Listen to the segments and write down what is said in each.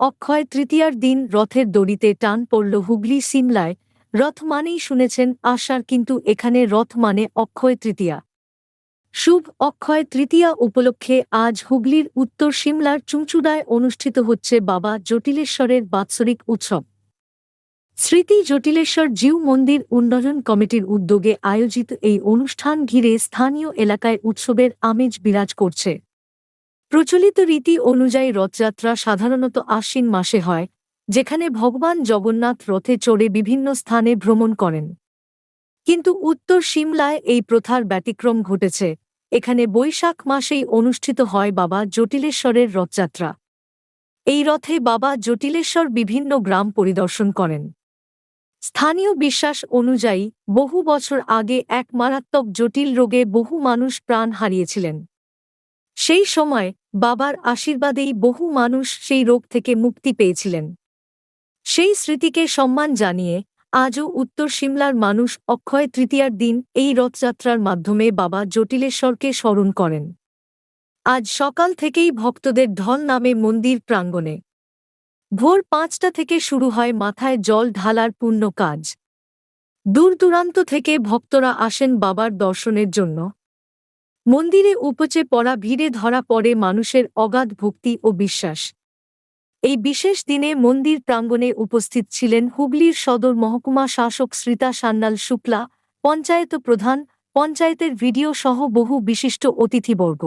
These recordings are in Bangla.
অক্ষয় তৃতীয়ার দিন রথের দড়িতে টান পড়ল হুগলি সিমলায়। রথ মানেই শুনেছেন আশার কিন্তু এখানে রথ মানে অক্ষয় তৃতীয়া। শুভ অক্ষয় তৃতীয়া উপলক্ষে আজ হুগলির উত্তর সিমলার চুঁচুড়ায় অনুষ্ঠিত হচ্ছে বাবা জটিলেশ্বরের বাৎসরিক উৎসব। স্মৃতি জটিলেশ্বর জিউ মন্দির উন্নয়ন কমিটির উদ্যোগে আয়োজিত এই অনুষ্ঠান ঘিরে স্থানীয় এলাকায় উৎসবের আমেজ বিরাজ করছে। প্রচলিত রীতি অনুযায়ী রথযাত্রা সাধারণত আশ্বিন মাসে হয়, যেখানে ভগবান জগন্নাথ রথে চড়ে বিভিন্ন স্থানে ভ্রমণ করেন। কিন্তু উত্তর সিমলায় এই প্রথার ব্যতিক্রম ঘটেছে। এখানে বৈশাখ মাসেই অনুষ্ঠিত হয় বাবা জটিলেশ্বরের রথযাত্রা। এই রথে বাবা জটিলেশ্বর বিভিন্ন গ্রাম পরিদর্শন করেন। স্থানীয় বিশ্বাস অনুযায়ী বহু বছর আগে এক মারাত্মক জটিল রোগে বহু মানুষ প্রাণ হারিয়েছিলেন। সেই সময় বাবার আশীর্বাদেই বহু মানুষ সেই রোগ থেকে মুক্তি পেয়েছিলেন। সেই স্মৃতিকে সম্মান জানিয়ে আজও উত্তর সিমলার মানুষ অক্ষয় তৃতীয়ার দিন এই রথযাত্রার মাধ্যমে বাবা জটিলেশ্বরকে স্মরণ করেন। আজ সকাল থেকেই ভক্তদের ঢল নামে মন্দির প্রাঙ্গণে। ভোর পাঁচটা থেকে শুরু হয় মাথায় জল ঢালার পূর্ণ কাজ। দূর দূরান্ত থেকে ভক্তরা আসেন বাবার দর্শনের জন্য। মন্দিরে উপচে পড়া ভিড়ে ধরা পড়ে মানুষের অগাধ ভক্তি ও বিশ্বাস। এই বিশেষ দিনে মন্দির প্রাঙ্গণে উপস্থিত ছিলেন হুগলির সদর মহকুমা শাসক শ্রীতা সান্যাল শুক্লা, পঞ্চায়েত প্রধান, পঞ্চায়েতের ভিডিও সহ বহু বিশিষ্ট অতিথিবর্গ।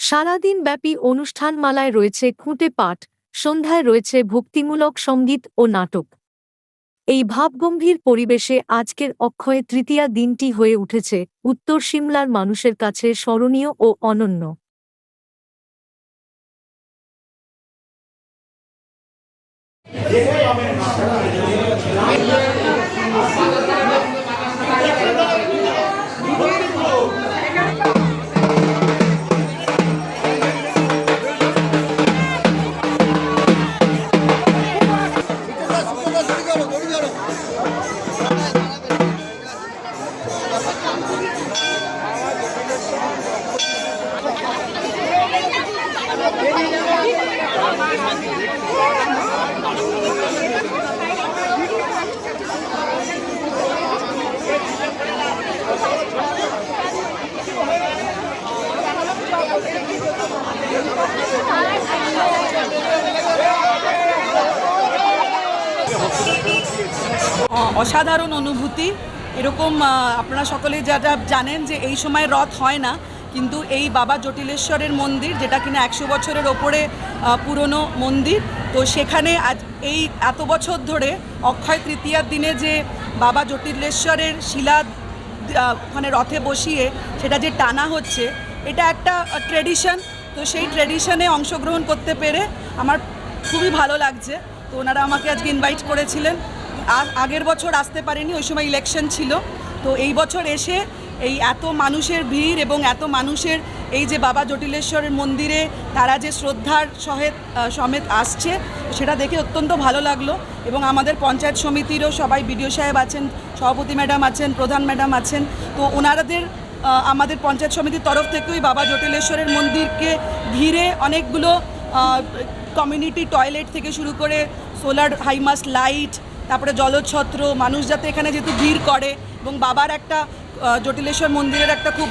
সারাদিন ব্যাপী অনুষ্ঠানমালায় রয়েছে খুঁটে পাঠ, সন্ধ্যায় রয়েছে ভক্তিমূলক সংগীত ও নাটক। এই ভাবগম্ভীর পরিবেশে আজকের অক্ষয় তৃতীয়া দিনটি হয়ে উঠেছে, উত্তর সিমলার মানুষের কাছে স্মরণীয় ও অনন্য। অসাধারণ অনুভূতি। এরকম আপনারা সকলে যারা জানেন যে এই সময় রথ হয় না, কিন্তু এই বাবা জটিলেশ্বরের মন্দির, যেটা কিনা একশো বছরের ওপরে পুরনো মন্দির, তো সেখানে আজ এই এত বছর ধরে অক্ষয় তৃতীয়ার দিনে যে বাবা জটিলেশ্বরের শিলা ওখানে রথে বসিয়ে সেটা যে টানা হচ্ছে, এটা একটা ট্রেডিশন তো সেই ট্রেডিশনে অংশগ্রহণ করতে পেরে আমার খুবই ভালো লাগছে। তো ওনারা আমাকে আজকে ইনভাইট করেছিলেন। আগের বছর আসতে পারেনি, ওই সময় ইলেকশন ছিল। তো এই বছর এসে এই এত মানুষের ভিড় এবং এত মানুষের এই যে বাবা জটিলেশ্বরের মন্দিরে তারা যে শ্রদ্ধার সহেত সমেত আসছে, সেটা দেখে অত্যন্ত ভালো লাগল। এবং আমাদের পঞ্চায়েত সমিতিরও সবাই বিডিও সাহেব আছেন, সভাপতি ম্যাডাম আছেন, প্রধান ম্যাডাম আছেন। তো ওনারাদের আমাদের পঞ্চায়েত সমিতির তরফ থেকেই বাবা জটিলেশ্বরের মন্দিরকে ঘিরে অনেকগুলো কমিউনিটি টয়লেট থেকে শুরু করে সোলার হাইমাস লাইট তারপরে জলছত্র মানুষ যাতে এখানে যেহেতু ভিড় করে এবং বাবার একটা জটিলেশ্বর মন্দিরের একটা খুব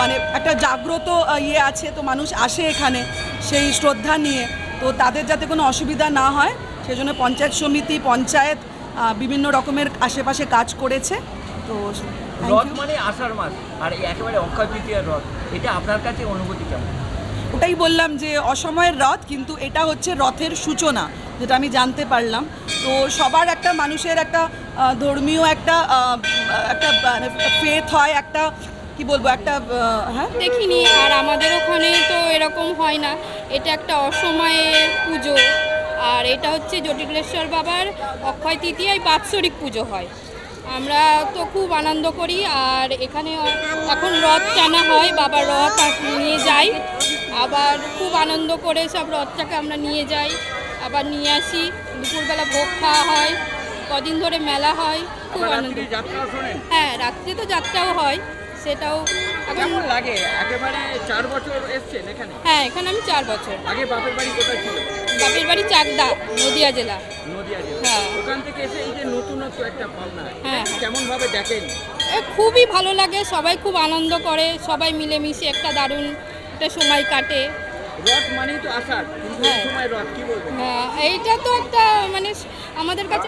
মানে একটা জাগ্রত ইয়ে আছে তো মানুষ আসে এখানে সেই শ্রদ্ধা নিয়ে। তো তাদের যাতে কোনো অসুবিধা না হয় সেজন্য পঞ্চায়েত সমিতি পঞ্চায়েত বিভিন্ন রকমের আশেপাশে কাজ করেছে। তো রথ মানে আষাঢ় মাস আর একেবারে অক্ষয় তৃতীয়ার রথ এটা আপনার কাছে অনুভূতি কেমন? ওটাই বললাম যে অসময়ের রথ, কিন্তু এটা হচ্ছে রথের সূচনা, যেটা আমি জানতে পারলাম। তো সবার একটা মানুষের একটা ধর্মীয় একটা একটা ফেথ হয়, একটা, কি বলব, একটা হ্যাঁ? দেখিনি, আর আমাদের ওখানে তো এরকম হয় না। এটা একটা অসময়ে পুজো, আর এটা হচ্ছে জটিলেশ্বর বাবার অক্ষয় তৃতীয়ায় বাৎসরিক পুজো হয়। আমরা তো খুব আনন্দ করি, আর এখানে এখন রথ টানা হয় বাবার রথ নিয়ে যাই আবার খুব আনন্দ করে সব রথটাকে আমরা নিয়ে যাই। আবার নিয়ে আসি দুপুরবেলা ভোগ খাওয়া হয় কদিন ধরে মেলা হয় খুব আনন্দ। যাত্রা হ্যাঁ রাত্রে তো যাত্রাও হয় সেটাও কেমন লাগে? একেবারে চার বছর এসছেন এখানে? হ্যাঁ এখানে আমি চার বছর। আগে বাপের বাড়ি কোথায় ছিল? বাপের বাড়ি চাকদা নদিয়া জেলা। নদিয়া জেলা। হ্যাঁ। ওখান থেকে এসে এই যে নতুনত্ব একটা পাওনা হ্যাঁ। কেমন ভাবে দেখেন? খুবই ভালো লাগে সবাই খুব আনন্দ করে সবাই মিলেমিশে একটা দারুণ একটা সময় কাটে রথ মানেই তো আষাঢ় হ্যাঁ। হ্যাঁ এইটা তো একটা মানে আমাদের কাছে